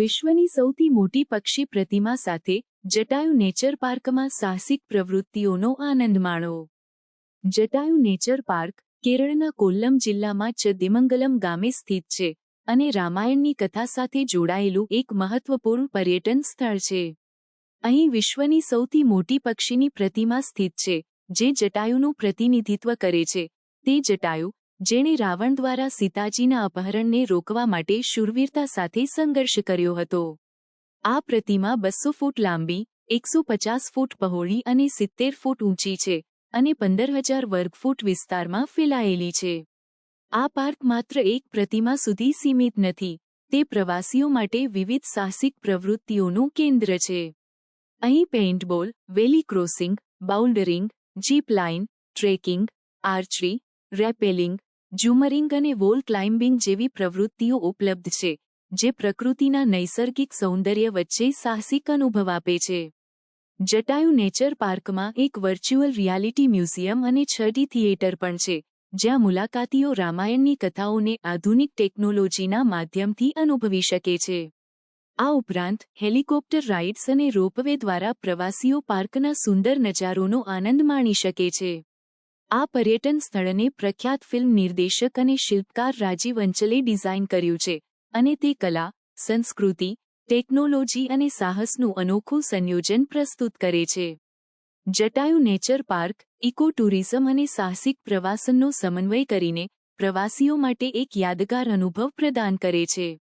વિશ્વની સૌથી મોટી પક્ષી પ્રતિમા સાથે જટાયુ નેચર પાર્કમાં સાહસિક પ્રવૃત્તિઓનો આનંદ માણો. જટાયુ નેચર પાર્ક કેરળના કોલ્લમ જિલ્લામાં ચદિમંગલમ ગામે સ્થિત છે અને રામાયણની કથા સાથે જોડાયેલું એક મહત્વપૂર્ણ પર્યટન સ્થળ છે. અહીં વિશ્વની સૌથી મોટી પક્ષીની પ્રતિમા સ્થિત છે, જે જટાયુનું પ્રતિનિધિત્વ કરે છે. તે જટાયુ જેણે રાવણ દ્વારા સીતાજીના અપહરણને રોકવા માટે શૂરવીરતા સાથે સંઘર્ષ કર્યો હતો. આ પ્રતિમા બસો ફૂટ લાંબી, એકસો પચાસ ફૂટ પહોળી અને સિત્તેર ફૂટ ઊંચી છે અને પંદર હજાર વર્ગફૂટ વિસ્તારમાં ફેલાયેલી છે. આ પાર્ક માત્ર એક પ્રતિમા સુધી સીમિત નથી, તે પ્રવાસીઓ માટે વિવિધ સાહસિક પ્રવૃત્તિઓનું કેન્દ્ર છે. અહીં paintball, valley crossing bouldering zip line, trekking, archery, rappelling jumaring અને વોલ ક્લાઇમ્બિંગ જેવી પ્રવૃત્તિઓ ઉપલબ્ધ છે, જે પ્રકૃતિના નૈસર્ગિક સૌંદર્ય વચ્ચે સાહસિક અનુભવ આપે છે. જટાયુ નેચર પાર્કમાં એક વર્ચ્યુઅલ રિયાલિટી મ્યુઝિયમ અને છડી થિયેટર પણ છે, જ્યાં મુલાકાતીઓ રામાયણની કથાઓને આધુનિક ટેકનોલોજીના માધ્યમથી અનુભવી શકે છે. આ ઉપરાંત, હેલિકોપ્ટર રાઇડ્સ અને રોપવે દ્વારા પ્રવાસીઓ પાર્કના સુંદર નજારોનો આનંદ માણી શકે છે. આ પર્યટન સ્થળને પ્રખ્યાત ફિલ્મ નિર્દેશક અને શિલ્પકાર રાજીવ અંચલે ડિઝાઇન કર્યું છે અને તે કલા, સંસ્કૃતિ, ટેકનોલોજી અને સાહસનું અનોખું સંયોજન પ્રસ્તુત કરે છે. Jatayu nature park, eco tourism અને સાહસિક પ્રવાસનનો સમન્વય કરીને પ્રવાસીઓ માટે એક યાદગાર અનુભવ પ્રદાન કરે છે.